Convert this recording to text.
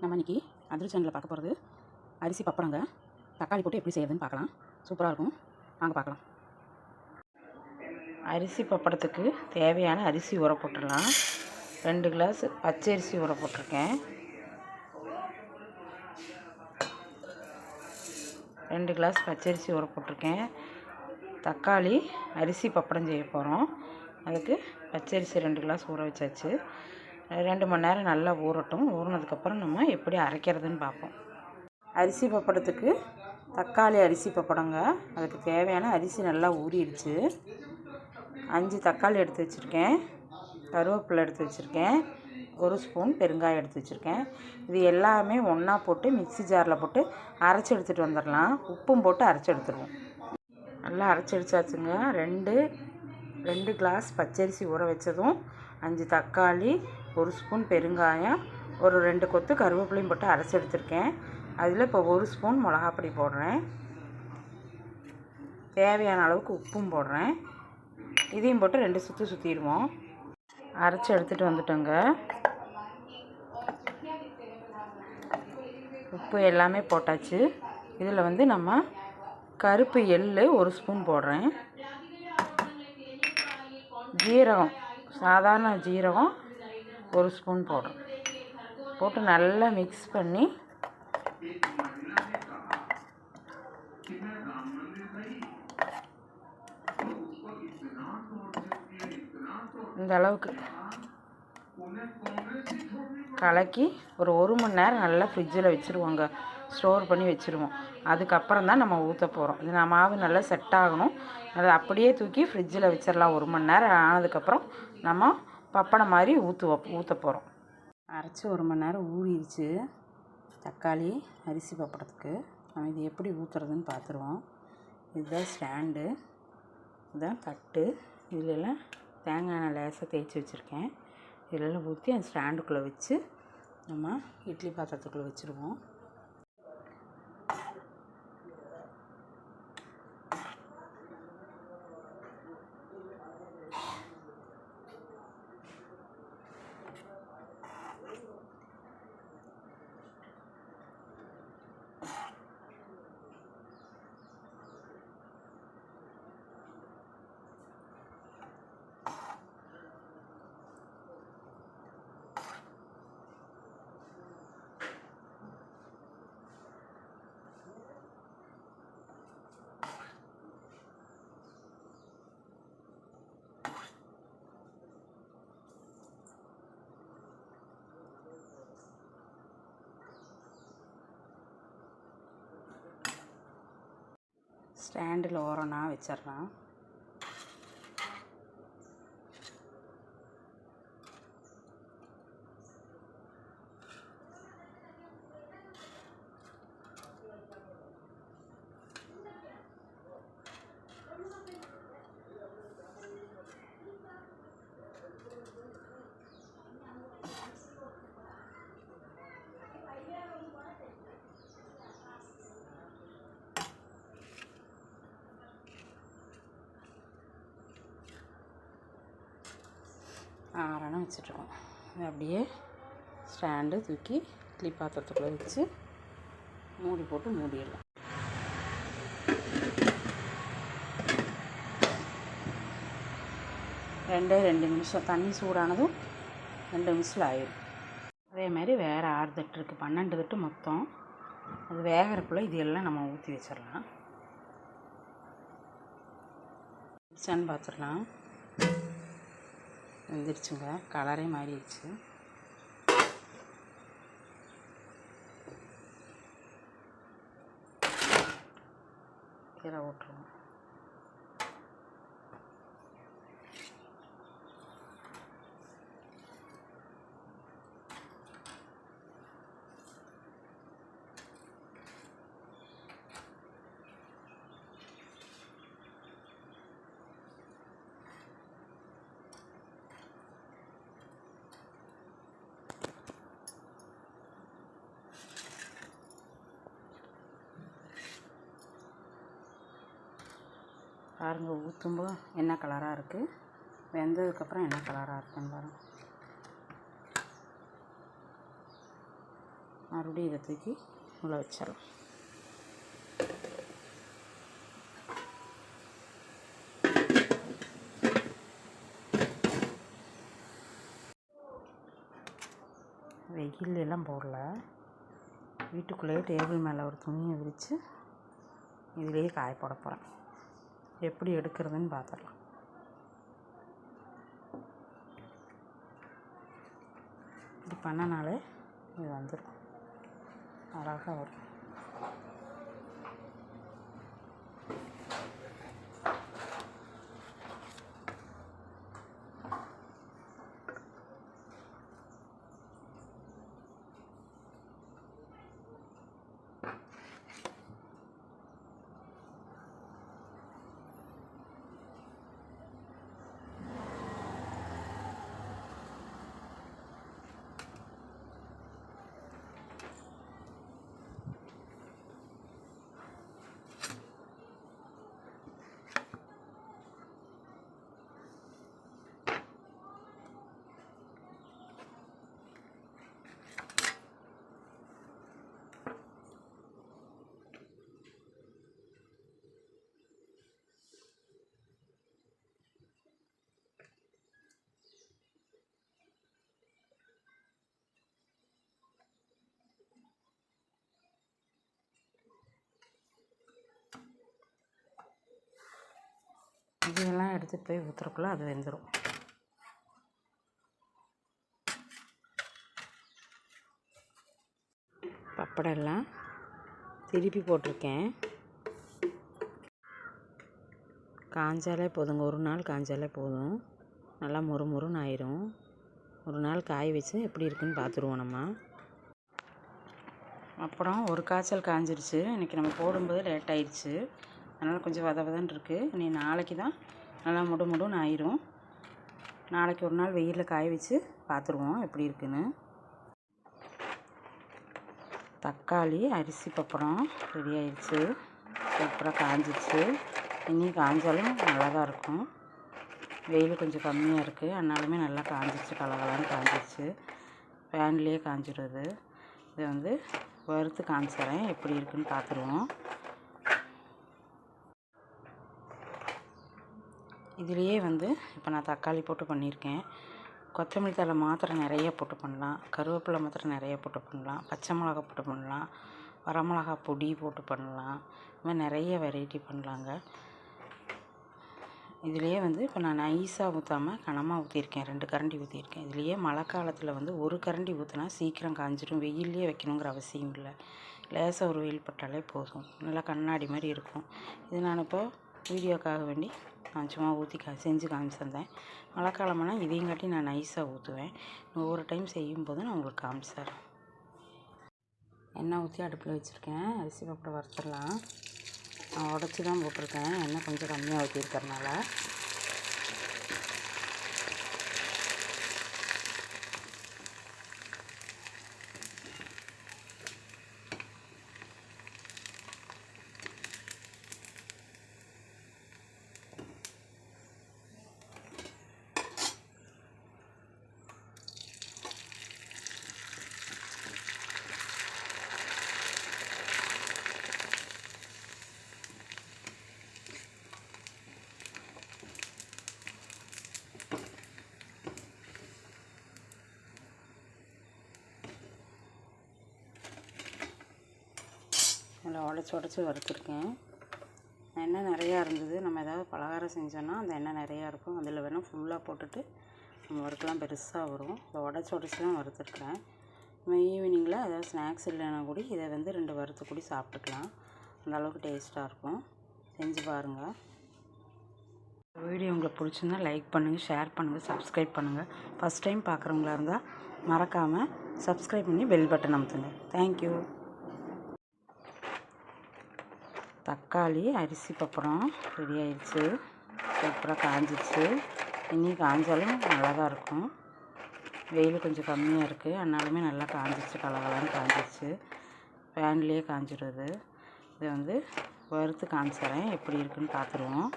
நம்ம இன்றைக்கி அதிர் சேனலில் பார்க்க போகிறது அரிசி பப்படங்க. தக்காளி போட்டு எப்படி செய்யறதுன்னு பார்க்கலாம். சூப்பராக இருக்கும். வாங்க பார்க்கலாம். அரிசி பப்படத்துக்கு தேவையான அரிசி ஊற போட்டுடலாம். ரெண்டு கிளாஸ் பச்சை அரிசி ஊற போட்டிருக்கேன். ரெண்டு கிளாஸ் பச்சரிசி ஊற போட்டிருக்கேன். தக்காளி அரிசி பப்படம் செய்ய போகிறோம் அதுக்கு பச்சரிசி ரெண்டு கிளாஸ் ஊற வச்சாச்சு. ரெண்டு மணி நேரம் நல்லா ஊறட்டும். ஊறினதுக்கப்புறம் நம்ம எப்படி அரைக்கிறதுன்னு பார்ப்போம். அரிசி பப்படத்துக்கு தக்காளி அரிசி பப்படங்க. அதுக்கு தேவையான அரிசி நல்லா ஊறிடுச்சு. அஞ்சு தக்காளி எடுத்து வச்சுருக்கேன். கருவேப்பிலை எடுத்து வச்சுருக்கேன். ஒரு ஸ்பூன் பெருங்காயம் எடுத்து வச்சுருக்கேன். இது எல்லாமே ஒன்றா போட்டு மிக்ஸி ஜாரில் போட்டு அரைச்சி எடுத்துகிட்டு வந்துடலாம் உப்பும் போட்டு அரைச்சி எடுத்துருவோம். நல்லா அரைச்சி அடித்தாச்சுங்க ரெண்டு ரெண்டு கிளாஸ் பச்சரிசி ஊற வச்சதும் அஞ்சு தக்காளி ஒரு ஸ்பூன் பெருங்காயம் ஒரு ரெண்டு கொத்து கருவேப்பிலையும் போட்டு அரைச்சி எடுத்திருக்கேன். அதில் இப்போ ஒரு ஸ்பூன் மிளகாப்பொடி போடுறேன். தேவையான அளவுக்கு உப்பும் போடுறேன். இதையும் போட்டு ரெண்டு சுற்றி சுற்றிடுவோம் அரைச்சி எடுத்துகிட்டு வந்துட்டோங்க. உப்பு எல்லாமே போட்டாச்சு. இதில் வந்து நம்ம கருப்பு எள்ளு ஒரு ஸ்பூன் போடுறேன். ஜீரகம் சாதாரண ஜீரகம் ஒரு ஸ்பூன் போடுறோம் போட்டு நல்லா மிக்ஸ் பண்ணி இந்த அளவுக்கு கலக்கி ஒரு ஒரு மணி நேரம் நல்லா ஃப்ரிட்ஜில் வச்சுருவாங்க. ஸ்டோர் பண்ணி வச்சுருவோம். அதுக்கப்புறம் தான் நம்ம ஊற்ற போகிறோம் இது நான் மாவு நல்லா செட் ஆகணும். அதை அப்படியே தூக்கி ஃப்ரிட்ஜில் வச்சிடலாம் ஒரு மணி நேரம் ஆனதுக்கப்புறம் நம்ம பப்படம் மாதிரி ஊற்றுவோம் ஊற்ற போகிறோம் அரைச்சி ஒரு மணி நேரம் ஊறிடுச்சு. தக்காளி அரிசி பப்படத்துக்கு. நம்ம இது எப்படி ஊற்றுறதுன்னு பார்த்துருவோம் இதுதான் ஸ்டாண்டு. இதுதான் தட்டு. இதுலெல்லாம் தேங்காய் எண்ணெய் லேசாக தேய்ச்சி வச்சுருக்கேன். இதெல்லாம் ஊற்றி அந்த ஸ்டாண்டுக்குள்ளே வச்சு நம்ம இட்லி பாத்திரத்துக்குள்ளே வச்சுருவோம். ஸ்டாண்டில் ஓரம்னா வச்சிட்றேன் ஆறணம் வச்சுட்ருக்கோம் அப்படியே ஸ்டாண்டு தூக்கி இட்லி பாத்திரத்துக்குள்ளே வச்சு மூடி போட்டு மூடிடலாம். ரெண்டே ரெண்டு நிமிஷம். தண்ணி சூடானதும் ரெண்டு நிமிஷத்தில் ஆயிடும் அதே மாதிரி வேறு ஆறு தட்டு இருக்குது பன்னெண்டு தட்டு மொத்தம். அது வேகிறக்குள்ளே இது எல்லாம் நம்ம ஊற்றி வச்சிடலாம். வச்சான்னு பார்த்துடலாம் வெந்துருச்சுங்க. கலரே மாறிடுச்சு. கீழே ஓட்டுருவோம் பாருங்கள் ஊற்றும்போது என்ன கலராக இருக்குது வெந்ததுக்கப்புறம் என்ன கலராக இருக்குன்னு பாருங்கள் மறுபடியும் இதை தூக்கி உள்ள வச்சிடலாம். வெயில் எல்லாம் போடல. வீட்டுக்குள்ளேயே டேபிள் மேலே ஒரு துணியை விரித்து இதுலேயே காய போட போகிறேன் எப்படி எடுக்கிறதுன்னு பார்த்துடலாம். இப்படி பண்ணனாலே இது வந்துடும் அழகாக வரும். இதையெல்லாம் எடுத்துகிட்டு போய் ஊற்றுறக்குள்ள அது வெந்துடும் பப்படம் எல்லாம் திருப்பி போட்டிருக்கேன். காஞ்சாலே போதுங்க. ஒரு நாள் காஞ்சாலே போதும். நல்லா மொறு மொறுன்னு ஆயிரும். ஒரு நாள் காய வச்சு எப்படி இருக்குன்னு பார்த்துருவோம் நம்ம. அப்புறம் ஒரு காய்ச்சல் காஞ்சிருச்சு. இன்றைக்கி நம்ம போடும்போது லேட் ஆயிடுச்சு. அதனால் கொஞ்சம் வத வதன்னு இருக்குது நீ நாளைக்கு தான் நல்லா முடு முடுன்னு ஆயிரும். நாளைக்கு ஒரு நாள் வெயிலில் காய வச்சு பார்த்துருவோம் எப்படி இருக்குன்னு. தக்காளி அரிசி பப்படம் ரெடி ஆயிடுச்சு சூப்பராக காஞ்சிச்சு. இனி காஞ்சாலும் நல்லா தான் இருக்கும். வெயில் கொஞ்சம் கம்மியாக இருக்குது அதனாலுமே நல்லா காஞ்சிச்சு கலகலான்னு காஞ்சிச்சு. ஃபேன்லேயே காஞ்சிடுறது இதை வந்து வறுத்து காமிச்சிட்றேன் எப்படி இருக்குன்னு பார்த்துருவோம் இதுலேயே வந்து இப்போ நான் தக்காளி போட்டு பண்ணியிருக்கேன். கொத்தமல்லி தழை மாத்திரம் நிறைய போட்டு பண்ணலாம். கருவேப்பிலை மாத்திரம் நிறைய போட்டு பண்ணலாம். பச்சை மிளகா போட்டு பண்ணலாம். வரமிளகா பொடி போட்டு பண்ணலாம். இது மாதிரி நிறைய வெரைட்டி பண்ணலாங்க. இதுலேயே வந்து இப்போ நான் நைஸாக ஊற்றாமல் கனமாக ஊற்றிருக்கேன் ரெண்டு கரண்டி ஊற்றிருக்கேன் இதுலேயே மழை காலத்தில் வந்து ஒரு கரண்டி ஊற்றினா சீக்கிரம் காஞ்சிடும் வெயிலே வைக்கணுங்கிற அவசியம் இல்லை. லேசாக ஒரு வெயில் பட்டாலே போதும். நல்லா கண்ணாடி மாதிரி இருக்கும். இது நான் இப்போ வீடியோக்காக வேண்டி நான் சும்மா ஊற்றி கா செஞ்சு காமிச்சிருந்தேன் மழை காலம்னா இதையும் காட்டி நான் நைஸாக ஊற்றுவேன் ஒவ்வொரு டைம் செய்யும்போது நான் உங்களுக்கு காமிச்சிடுறேன். எண்ணெய் ஊற்றி அடுப்பில் வச்சுருக்கேன். அரிசி பப்படை வறுத்துடலாம். நான் உடச்சி தான் போட்டிருக்கேன். எண்ணெய் கொஞ்சம் கம்மியாக ஊற்றிருக்கிறதுனால நல்லா உடச்சி உடச்சி வறுத்துருக்கேன். எண்ணெய் நிறையா இருந்தது. நம்ம ஏதாவது பலகாரம் செஞ்சோன்னா அந்த எண்ணெய் நிறையா இருக்கும். அதில் வேணால் ஃபுல்லாக போட்டுட்டு நம்ம வறுக்கலாம். பெருசாக வரும். இதை உடச்சி உடச்சி தான் வறுத்துருக்குறேன். நம்ம ஈவினிங்கில் ஏதாவது ஸ்நாக்ஸ் இல்லைன்னா கூட இதை வந்து ரெண்டு வறுத்து கூட சாப்பிட்டுக்கலாம். அந்த அளவுக்கு டேஸ்ட்டாக இருக்கும். செஞ்சு பாருங்கள் வீடியோ உங்களுக்கு பிடிச்சிருந்தா லைக் பண்ணுங்கள் ஷேர் பண்ணுங்கள் சப்ஸ்கிரைப் பண்ணுங்கள் ஃபஸ்ட் டைம் பார்க்குறவங்களா இருந்தால் மறக்காமல் சப்ஸ்கிரைப் பண்ணி பெல் பட்டன் அமுத்துங்க. தேங்க்யூ தக்காளி அரிசி பப்பரம் ரெடி ஆயிடுச்சு சூப்பராக காஞ்சிச்சு இனி காஞ்சாலும் நல்லா தான் இருக்கும். வெயில் கொஞ்சம் கம்மியாக இருக்குது ஆனாலுமே நல்லா காஞ்சிச்சு கலகலான்னு காஞ்சிடுச்சு ஃபேன்லேயே காஞ்சிடுறது இதை வந்து வறுத்து காமிச்சிட்றேன். எப்படி இருக்குன்னு பார்த்துருவோம்.